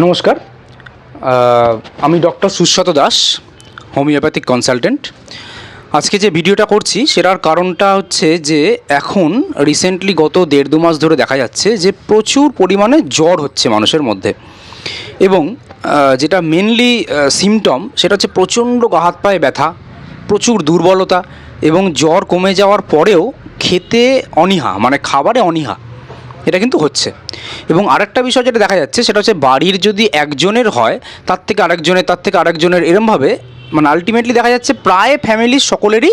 নমস্কার। আমি ডক্টর সুশত দাস, হোমিওপ্যাথিক কনসালটেন্ট। আজকে যে ভিডিওটা করছি, সেটার কারণটা হচ্ছে যে এখন রিসেন্টলি গত দেড় দু মাস ধরে দেখা যাচ্ছে যে প্রচুর পরিমাণে জ্বর হচ্ছে মানুষের মধ্যে। এবং যেটা মেনলি সিমটম সেটা হচ্ছে প্রচণ্ড গা হাত পায়ে ব্যথা, প্রচুর দুর্বলতা এবং জ্বর কমে যাওয়ার পরেও খেতে অনীহা মানে খাবারে অনীহা। এটা কিন্তু হচ্ছে। এবং আরেকটা বিষয় যেটা দেখা যাচ্ছে, সেটা হচ্ছে বাড়ির যদি একজনের হয়, তার থেকে আরেকজনের, তার থেকে আরেকজনের এরমভাবে মানে আলটিমেটলি দেখা যাচ্ছে প্রায় ফ্যামিলির সকলেরই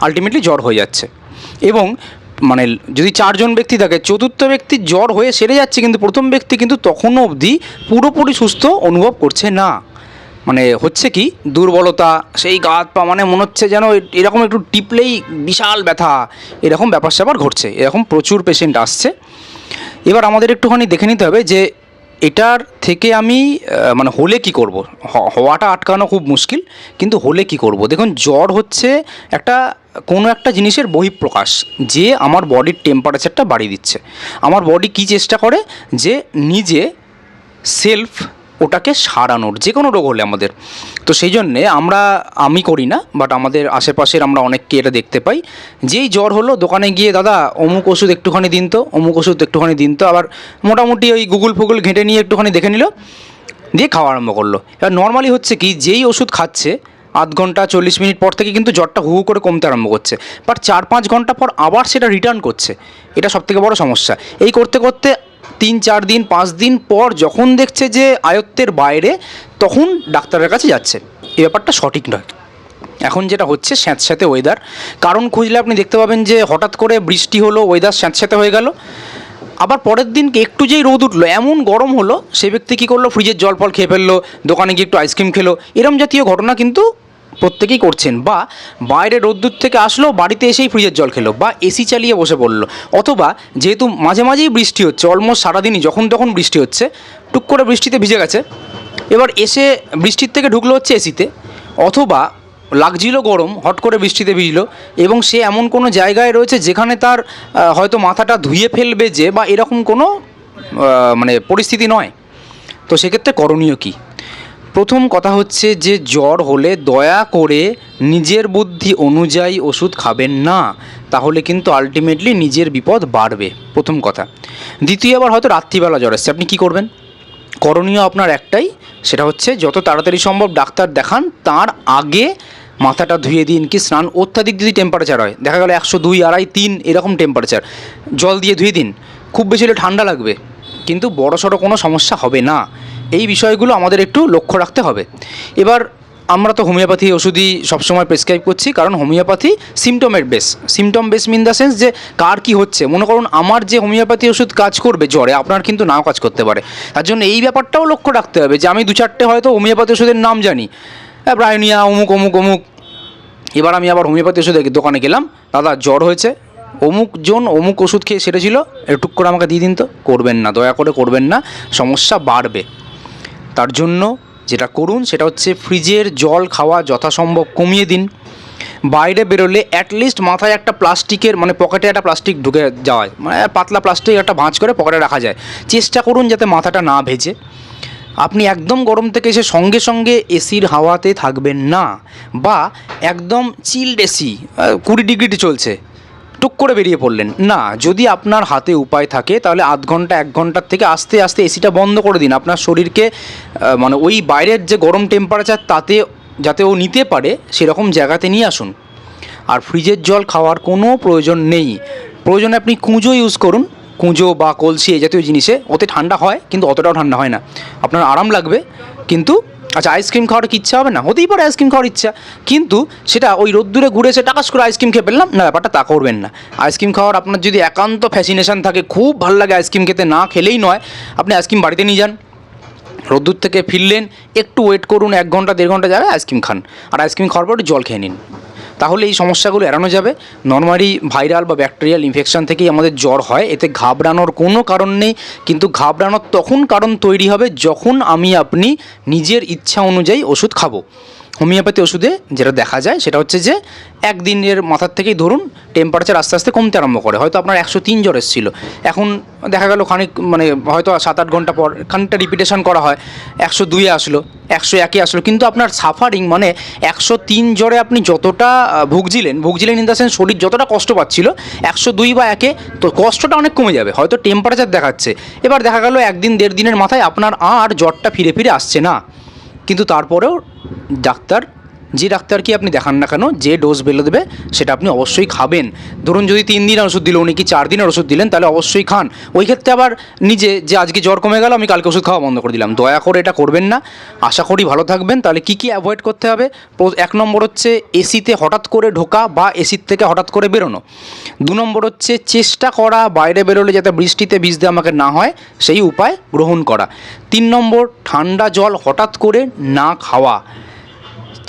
আলটিমেটলি জ্বর হয়ে যাচ্ছে। এবং মানে যদি চারজন ব্যক্তি থাকে, চতুর্থ ব্যক্তির জ্বর হয়ে সেরে যাচ্ছে, কিন্তু প্রথম ব্যক্তি কিন্তু তখনও অবধি পুরোপুরি সুস্থ অনুভব করছে না। মানে হচ্ছে কি, দুর্বলতা, সেই গাত পা মানে মনে হচ্ছে যেন এরকম একটু টিপলেই বিশাল ব্যথা, এরকম ব্যাপার স্যাপার ঘটছে। এরকম প্রচুর পেশেন্ট আসছে। এবার আমাদের একটুখানি দেখে নিতে হবে যে এটার থেকে আমি মানে হলে কি করব? হওয়াটা আটকানো খুব মুশকিল, কিন্তু হলে কি করব? দেখুন, জ্বর হচ্ছে একটা, কোনো একটা জিনিসের বহিঃপ্রকাশ যে আমার বডির টেম্পারেচারটা বাড়িয়ে দিচ্ছে। আমার বডি কি চেষ্টা করে? যে নিজে সেলফ ওটাকে সারানোর যে কোনো রোগ হলে আমাদের। তো সেই জন্যে আমরা, আমি করি না বাট আমাদের আশেপাশের আমরা অনেককে এটা দেখতে পাই। যেই জ্বর হলো, দোকানে গিয়ে, দাদা, অমুক ওষুধ একটুখানি দিন তো, অমুক ওষুধ একটুখানি দিন তো। আবার মোটামুটি ওই গুগল ফুগুল ঘেঁটে নিয়ে একটুখানি দেখে নিল, দিয়ে খাওয়া আরম্ভ করল। এবার নর্মালি হচ্ছে কি, যেই ওষুধ খাচ্ছে, আধ ঘণ্টা, চল্লিশ মিনিট পর থেকে কিন্তু জ্বরটা হু করে কমতে আরম্ভ করছে। বাট চার পাঁচ ঘণ্টা পর আবার সেটা রিটার্ন করছে। এটা সবথেকে বড় সমস্যা। এই করতে করতে তিন, চার দিন, পাঁচ দিন পর যখন দেখছে যে আয়ত্তের বাইরে, তখন ডাক্তারের কাছে যাচ্ছে। এ ব্যাপারটা সঠিক নয়। এখন যেটা হচ্ছে স্যাঁতস্যাঁতে ওয়েদার কারণ খুঁজলে আপনি দেখতে পাবেন যে হঠাৎ করে বৃষ্টি হলো ওয়েদার স্যাঁতস্যাঁতে হয়ে গেল। আবার পরের দিনকে একটু যেই রোদ উঠল, এমন গরম হলো, সে ব্যক্তি কী করল? ফ্রিজের জল ফল খেয়ে ফেলল, দোকানে গিয়ে একটু আইসক্রিম খেলো। এরম জাতীয় ঘটনা কিন্তু প্রত্যেকেই করছেন বা বাইরে রোদ্দুর থেকে আসলো, বাড়িতে এসেই ফ্রিজের জল খেলো বা এসি চালিয়ে বসে পড়ল। অথবা যেহেতু মাঝে মাঝেই বৃষ্টি হচ্ছে অলমোস্ট সারাদিনই যখন তখন বৃষ্টি হচ্ছে, টুক করে বৃষ্টিতে ভিজে গেছে। এবার এসে বৃষ্টির থেকে ঢুকলো হচ্ছে এসিতে অথবা লাগছিল গরম, হট করে বৃষ্টিতে ভিজলো এবং সে এমন কোনো জায়গায় রয়েছে যেখানে তার হয়তো মাথাটা ধুয়ে ফেলবে যে বা এরকম কোনো মানে পরিস্থিতি নয়। তো সেক্ষেত্রে করণীয় কী? প্রথম কথা হচ্ছে যে জ্বর হলে দয়া করে নিজের বুদ্ধি অনুযায়ী ওষুধ খাবেন না, তাহলে কিন্তু আলটিমেটলি নিজের বিপদ বাড়বে। প্রথম কথা। দ্বিতীয় আবার হয়তো রাত্রিবেলা জ্বর আসছে আপনি কী করবেন? করণীয় আপনার একটাই, সেটা হচ্ছে যত তাড়াতাড়ি সম্ভব ডাক্তার দেখান, তার আগে মাথাটা ধুয়ে দিন, কি স্নান অত্যাধিক যদি টেম্পারেচার হয়, দেখা গেল একশো দুই, আড়াই, তিন, এরকম টেম্পারেচার জল দিয়ে ধুয়ে দিন। খুব বেশি হলে ঠান্ডা লাগবে, কিন্তু বড় সড়ো কোনো সমস্যা হবে না। এই বিষয়গুলো আমাদের একটু লক্ষ্য রাখতে হবে। এবার আমরা তো হোমিওপ্যাথি ওষুধই সবসময় প্রেসক্রাইব করছি কারণ homeopathy সিমটমের base symptom base mean the sense যে কার কি হচ্ছে। মনে করুন আমার যে হোমিওপ্যাথি ওষুধ কাজ করবে জ্বরে আপনার কিন্তু নাও কাজ করতে পারে। তার জন্য এই ব্যাপারটাও লক্ষ্য রাখতে হবে যে আমি দু চারটে হয়তো হোমিওপ্যাথি ওষুধের নাম জানি। হ্যাঁ, ব্রায়োনিয়া অমুক অমুক অমুক। এবার আমি আবার হোমিওপ্যাথি ওষুধের দোকানে গেলাম। দাদা জ্বর হয়েছে। অমুক জন অমুক ওষুধ খেয়ে সেরেছিল। একটু করে আমাকে দিয়ে দিন তো। করবেন না দয়া করে করবেন না। সমস্যা বাড়বে। তার জন্য যেটা করুন সেটা হচ্ছে ফ্রিজের জল খাওয়া যথাসম্ভব কমিয়ে দিন। বাইরে বেরোলে অ্যাটলিস্ট মাথায় একটা প্লাস্টিকের মানে পকেটে একটা প্লাস্টিক ঢুকে যাওয়ায় মানে পাতলা প্লাস্টিক একটা ভাঁজ করে পকেটে রাখা যায়। চেষ্টা করুন যাতে মাথাটা না ভেজে। আপনি একদম গরম থেকে এসে সঙ্গে সঙ্গে এসির হাওয়াতে থাকবেন না, বা একদম চিল্ড এসি কুড়ি ডিগ্রিতে চলছে। টুক করে বেরিয়ে পড়লেন। না, যদি আপনার হাতে উপায় থাকে, তাহলে আধ ঘণ্টা, এক ঘণ্টার থেকে আস্তে আস্তে এসিটা বন্ধ করে দিন। আপনার শরীরকে মানে ওই বাইরের যে গরম টেম্পারেচার তাতে যাতে ও নিতে পারে, সেরকম জায়গাতে নিয়ে আসুন। আর ফ্রিজের জল খাওয়ার কোনো প্রয়োজন নেই। প্রয়োজনে আপনি কুঁজো ইউজ করুন। কুঁজো বা কলসি এই জাতীয় জিনিসে, ওতে ঠান্ডা হয়, কিন্তু অতটাও ঠান্ডা হয় না। আপনার আরাম লাগবে, কিন্তু আচ্ছা আইসক্রিম খাওয়ার কি ইচ্ছা হবে? না, হতেই পারে আইসক্রিম খাওয়ার ইচ্ছা। কিন্তু সেটা ওই রোদ্দুরে ঘুরে সে টাকাস করে আইসক্রিম খেয়ে ফেললাম, না, ব্যাপারটা তা করবেন না। আইসক্রিম খাওয়ার আপনার যদি একান্ত ফ্যাসিনেশান থাকে, খুব ভালো লাগে আইসক্রিম খেতে, না খেলেই নয়। আপনি আইসক্রিম বাড়িতে নিয়ে যান। রোদ্দুর থেকে ফিরলেন, একটু ওয়েট করুন, এক ঘণ্টা, দেড় ঘণ্টা যাবে আইসক্রিম খান। আর আইসক্রিম খাওয়ার পর জল খেয়ে নিন। তাহলে এই সমস্যাগুলো এড়ানো যাবে। নর্মালি ভাইরাল বা ব্যাকটেরিয়াল ইনফেকশান থেকেই আমাদের জ্বর হয়, এতে ঘাবড়ানোর কোনো কারণ নেই, কিন্তু ঘাবড়ানোর তখন কারণ তৈরি হবে যখন আমি আপনি নিজের ইচ্ছা অনুযায়ী ওষুধ খাব। হোমিওপ্যাথি ওষুধে যেটা দেখা যায়, সেটা হচ্ছে যে একদিনের মাথার থেকেই ধরুন টেম্পারেচার আস্তে আস্তে কমতে আরম্ভ করে। হয়তো আপনার একশো তিন জ্বর এসেছিল। এখন দেখা গেল খানিক মানে হয়তো সাত আট ঘণ্টা পর খানিকটা রিপিটেশন করা হয়। একশো দুয়ে আসলো, একশো একে আসলো। কিন্তু আপনার সাফারিং মানে একশো তিন জ্বরে আপনি যতটা ভুগছিলেন ভুগছিলেন ইন দ্য সেন্স শরীর যতটা কষ্ট পাচ্ছিল, একশো দুই বা একে তো কষ্টটা অনেক কমে যাবে। হয়তো টেম্পারেচার দেখাচ্ছে। এবার দেখা গেল একদিন দেড় দিনের মাথায় আপনার আর জ্বরটা ফিরে ফিরে আসছে না। কিন্তু তারপরেও ডাক্তার যে ডাক্তারকে আপনি দেখান না কেন? যে ডোজ বেলে দেবে, সেটা আপনি অবশ্যই খাবেন। ধরুন যদি তিন দিনের ওষুধ দিল, উনি কি চার দিনের ওষুধ দিলেন, তাহলে অবশ্যই খান। ওই ক্ষেত্রে আবার নিজে, যে আজকে জ্বর কমে গেল, আমি কালকে ওষুধ খাওয়া বন্ধ করে দিলাম। দয়া করে এটা করবেন না। আশা করি ভালো থাকবেন। তাহলে কি কি অ্যাভয়েড করতে হবে? এক নম্বর হচ্ছে এসিতে হঠাৎ করে ঢোকা বা এসির থেকে হঠাৎ করে বেরোনো। দু নম্বর হচ্ছে চেষ্টা করা, বাইরে বেরোলে যাতে বৃষ্টিতে ভিজতে আমাকে না হয়, সেই উপায় গ্রহণ করা। তিন নম্বর, ঠান্ডা জল হঠাৎ করে না খাওয়া।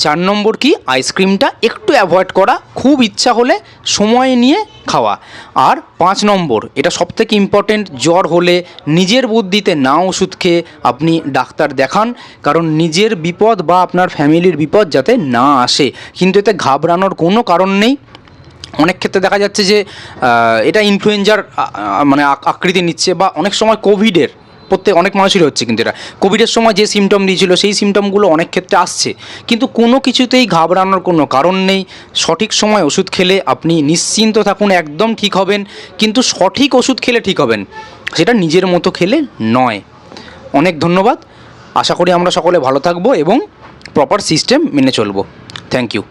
চার নম্বর কি? আইসক্রিমটা একটু অ্যাভয়েড করা, খুব ইচ্ছা হলে সময় নিয়ে খাওয়া। আর পাঁচ নম্বর, এটা সবথেকে ইম্পর্টেন্ট জ্বর হলে নিজের বুদ্ধিতে না ওষুধ খেয়ে আপনি ডাক্তার দেখান, কারণ নিজের বিপদ বা আপনার ফ্যামিলির বিপদ যাতে না আসে। কিন্তু এতে ঘাবড়ানোর কোনো কারণ নেই। অনেক ক্ষেত্রে দেখা যাচ্ছে যে এটা ইনফ্লুয়েঞ্জার মানে আকৃতি নিচ্ছে বা অনেক সময় কোভিডের প্রত্যেক, অনেক মানুষেরই হচ্ছে কিন্তু এটা। কোভিডের সময় যে সিমটম দিয়েছিল, সেই সিমটমগুলো অনেক ক্ষেত্রে আসছে। কিন্তু কোনো কিছুতেই ঘাবড়ানোর কোনো কারণ নেই। সঠিক সময় ওষুধ খেলে আপনি নিশ্চিন্ত থাকুন, একদম ঠিক হবেন। কিন্তু সঠিক ওষুধ খেলে ঠিক হবেন, সেটা নিজের মতো খেলে নয়। অনেক ধন্যবাদ। আশা করি আমরা সকলে ভালো থাকব এবং প্রপার সিস্টেম মেনে চলবো। Thank you